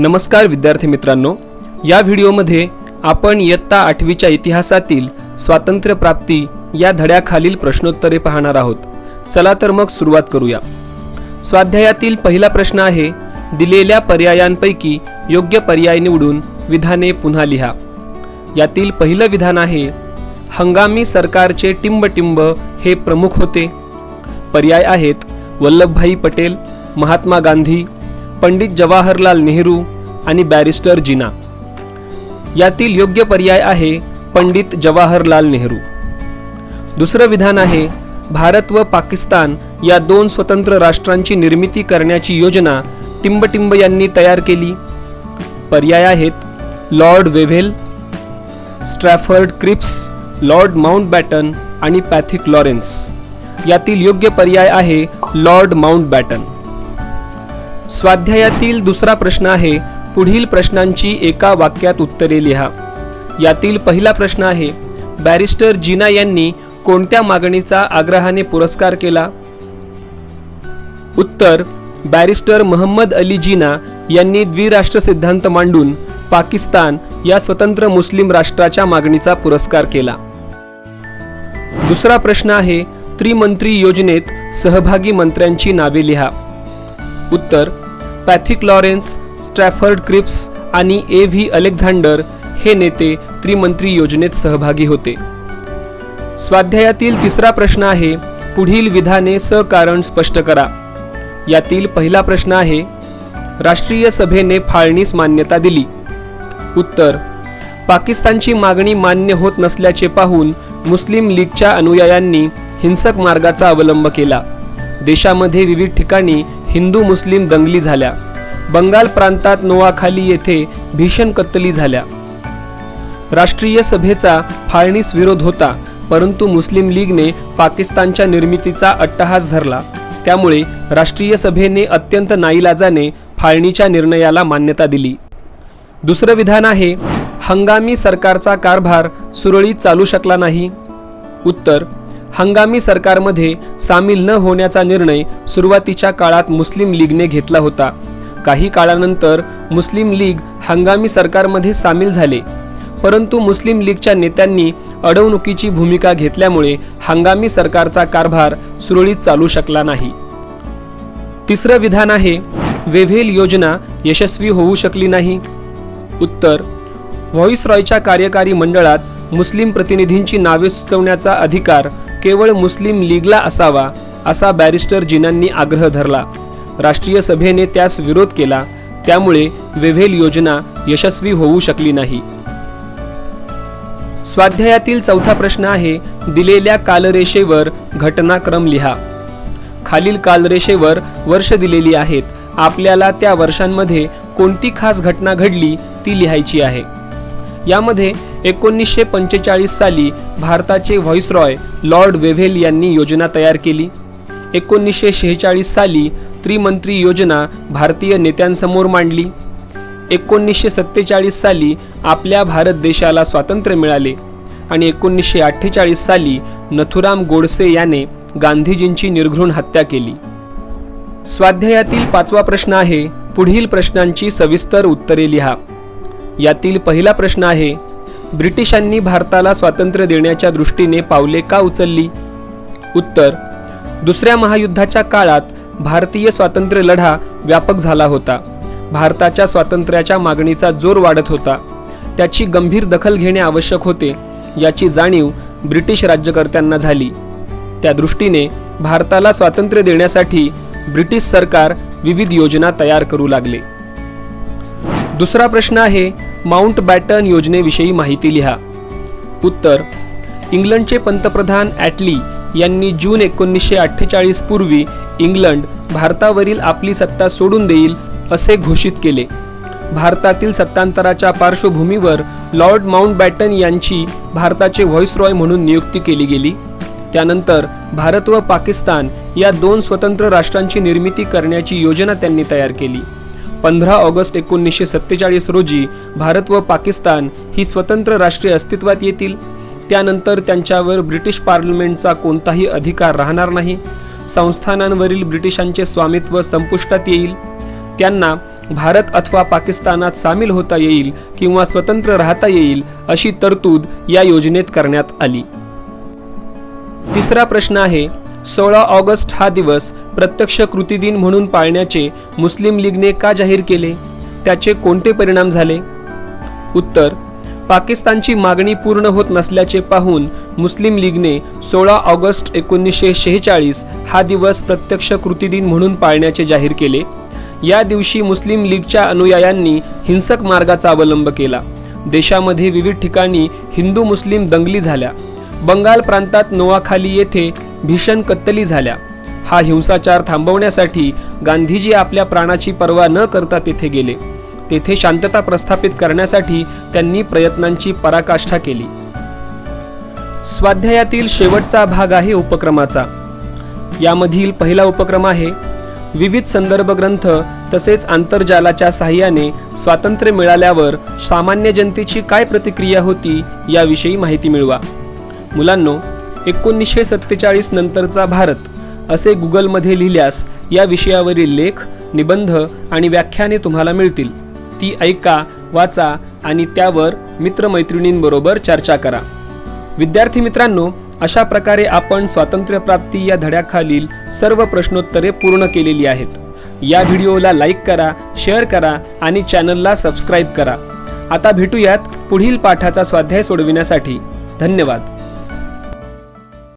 नमस्कार विद्यार्थी मित्रांनो या व्हिडिओमध्ये आपण इयत्ता आठवीच्या इतिहासातील स्वातंत्र्यप्राप्ती या धड्याखालील प्रश्नोत्तरे पाहणार आहोत. चला तर मग सुरुवात करूया. स्वाध्यायातील पहिला प्रश्न आहे दिलेल्या पर्यायांपैकी योग्य पर्याय निवडून विधाने पुन्हा लिहा. यातील पहिलं विधान आहे हंगामी सरकारचे टिंबटिंब हे प्रमुख होते. पर्याय आहेत वल्लभभाई पटेल महात्मा गांधी पंडित जवाहरलाल नेहरू आणि बॅरिस्टर जिना. यातील योग्य पर्याय आहे पंडित जवाहरलाल नेहरू. दुसरं विधान आहे भारत व पाकिस्तान या दोन स्वतंत्र राष्ट्रांची निर्मिती करण्याची योजना टिंबटिंब यांनी तयार केली. पर्याय आहेत Lord Wavell Stafford Cripps Lord Mountbatten आणि पॅथिक लॉरेन्स. यातील योग्य पर्याय आहे लॉर्ड माउंटबॅटन. स्वाध्यायातील दुसरा प्रश्न आहे पुढील प्रश्नांची एका वाक्यात उत्तरे लिहा. यातील पहिला प्रश्न आहे बॅरिस्टर जिना यांनी कोणत्या मागणीचा आग्रहाने पुरस्कार केला? उत्तर बॅरिस्टर मोहम्मद अली जिना यांनी द्विराष्ट्र सिद्धांत मांडून पाकिस्तान या स्वतंत्र मुस्लिम राष्ट्राच्या मागणीचा पुरस्कार केला. दुसरा प्रश्न आहे त्रिमंत्री योजनेत सहभागी मंत्र्यांची नावे लिहा. उत्तर पॅथिक लॉरेन्स स्ट्रॅफर्ड क्रिप्स आणि ए व्ही अलेक्झांडर हे नेते त्रिमंत्री योजनेत सहभागी होते. स्वाध्यायातील तिसरा प्रश्न आहे पुढील विधाने सकारण स्पष्ट करा. यातील पहिला प्रश्न आहे राष्ट्रीय सभेने फाळणीस मान्यता दिली. उत्तर पाकिस्तानची मागणी मान्य होत नसल्याचे पाहून मुस्लिम लीगच्या अनुयायांनी हिंसक मार्गाचा अवलंब केला. देशामध्ये विविध ठिकाणी हिंदू मुस्लिम दंगली झाल्या. बंगाल प्रांतात नोआखाली येथे भीषण कत्तली झाल्या. राष्ट्रीय सभेचा फाळणीस विरोध होता परंतु मुस्लिम लीगने पाकिस्तानच्या निर्मितीचा अट्टहास धरला. त्यामुळे राष्ट्रीय सभेने अत्यंत नाईलाजाने फाळणीच्या निर्णयाला मान्यता दिली. दुसरं विधान आहे हंगामी सरकारचा कारभार सुरळीत चालू शकला नाही. उत्तर हंगामी सरकारमध्ये सामील न होण्याचा निर्णय सुरुवातीच्या काळात मुस्लिम लीगने घेतला होता. काही काळानंतर मुस्लिम लीग हंगामी सरकारमध्ये सामील झाले. परंतु मुस्लिम लीगच्या नेत्यांनी अडवणुकीची भूमिका घेतल्यामुळे हंगामी सरकारचा कारभार सुरळीत चालू शकला नाही. तिसरं विधान आहे वेव्हेल योजना यशस्वी होऊ शकली नाही. उत्तर व्हॉइसरॉयच्या कार्यकारी मंडळात मुस्लिम प्रतिनिधींची नावे सुचवण्याचा अधिकार केवळ मुस्लिम लीगला असावा असा बॅरिस्टर जिनांनी आग्रह धरला. राष्ट्रीय सभेने त्यास विरोध केला त्यामुळे वेव्हेल योजना यशस्वी होऊ शकली नाही. स्वाध्यायातील चौथा प्रश्न आहे दिलेल्या कालरेषेवर घटनाक्रम लिहा. खालील कालरेषेवर वर्ष दिलेली आहेत आपल्याला त्या वर्षांमध्ये कोणती खास घटना घडली ती लिहायची आहे. यामध्ये एकोणीसशे पंचेचाळीस साली भारताचे व्हॉइसरॉय लॉर्ड वेव्हेल यांनी योजना तयार केली. एकोणीसशे शेहेचाळीस साली त्रिमंत्री योजना भारतीय नेत्यांसमोर मांडली. एकोणीसशे सत्तेचाळीस साली आपल्या भारत देशाला स्वातंत्र्य मिळाले आणि एकोणीसशे अठ्ठेचाळीस साली नथुराम गोडसे याने गांधीजींची निर्घृण हत्या केली. स्वाध्यायातील पाचवा प्रश्न आहे पुढील प्रश्नांची सविस्तर उत्तरे लिहा. यातील पहिला प्रश्न आहे ब्रिटिशांनी भारताला स्वातंत्र्य देण्याच्या दृष्टीने पावले का उचलली? उत्तर दुसऱ्या महायुद्धाच्या काळात भारतीय स्वातंत्र्य लढा व्यापक झाला होता. भारताच्या स्वातंत्र्याच्या मागणीचा जोर वाढत होता. त्याची गंभीर दखल घेणे आवश्यक होते याची जाणीव ब्रिटिश राज्यकर्त्यांना झाली. त्या दृष्टीने भारताला स्वातंत्र्य देण्यासाठी ब्रिटिश सरकार विविध योजना तयार करू लागले. दुसरा प्रश्न आहे माउंट बॅटन योजनेविषयी माहिती लिहा. उत्तर इंग्लंडचे पंतप्रधान ॲटली यांनी जून एकोणीसशे अठ्ठेचाळीस पूर्वी इंग्लंड भारतावरील आपली सत्ता सोडून देईल असे घोषित केले. भारतातील सत्तांतराच्या पार्श्वभूमीवर लॉर्ड माउंटबॅटन यांची भारताचे व्हॉइसरॉय म्हणून नियुक्ती केली गेली. त्यानंतर भारत व पाकिस्तान या दोन स्वतंत्र राष्ट्रांची निर्मिती करण्याची योजना त्यांनी तयार केली. पंधरा ऑगस्ट एकोणीसशे सत्तेचाळीस रोजी भारत व पाकिस्तान ही स्वतंत्र राष्ट्रे अस्तित्वात येतील. त्यानंतर त्यांच्यावर ब्रिटिश पार्लमेंटचा कोणताही अधिकार राहणार नाही. संस्थानांवरील ब्रिटिशांचे स्वामित्व संपुष्टात येईल. त्यांना भारत अथवा पाकिस्तानात सामील होता येईल किंवा स्वतंत्र राहता येईल अशी तरतूद या योजनेत करण्यात आली. तिसरा प्रश्न आहे सोळा ऑगस्ट हा दिवस प्रत्यक्ष कृतीदिन म्हणून पाळण्याचे मुस्लिम लीगने का जाहीर केले? त्याचे कोणते परिणाम झाले? उत्तर पाकिस्तानची मागणी पूर्ण होत नसल्याचे पाहून मुस्लिम लीगने सोळा ऑगस्ट एकोणीसशे शेहेचाळीस हा दिवस प्रत्यक्ष कृतीदिन म्हणून पाळण्याचे जाहीर केले. या दिवशी मुस्लिम लीगच्या अनुयायांनी हिंसक मार्गाचा अवलंब केला. देशामध्ये विविध ठिकाणी हिंदू मुस्लिम दंगली झाल्या. बंगाल प्रांतात नोआखाली येथे भीषण कत्तली झाल्या. हा हिंसाचार थांबवण्यासाठी गांधीजी आपल्या प्राणाची पर्वा न करता तेथे गेले. तेथे शांतता प्रस्थापित करण्यासाठी त्यांनी प्रयत्नांची पराकाष्ठा केली. स्वाध्यायातील शेवटचा भाग आहे उपक्रमाचा. यामधील पहिला उपक्रम आहे विविध संदर्भ ग्रंथ तसेच आंतरजालाच्या साहाय्याने स्वातंत्र्य मिळाल्यावर सामान्य जनतेची काय प्रतिक्रिया होती याविषयी माहिती मिळवा. मुलांनो एकोणीसशे सत्तेचाळीस नंतरचा भारत असे गुगलमध्ये लिहिल्यास या विषयावरील लेख निबंध आणि व्याख्याने तुम्हाला मिळतील. ती ऐका वाचा आणि त्यावर मित्रमैत्रिणींबरोबर चर्चा करा. विद्यार्थी मित्रांनो अशा प्रकारे आपण स्वातंत्र्यप्राप्ती या धड्याखालील सर्व प्रश्नोत्तरे पूर्ण केलेली आहेत. या व्हिडिओला लाईक करा शेअर करा आणि चॅनलला सबस्क्राईब करा. आता भेटूयात पुढील पाठाचा स्वाध्याय सोडविण्यासाठी. धन्यवाद.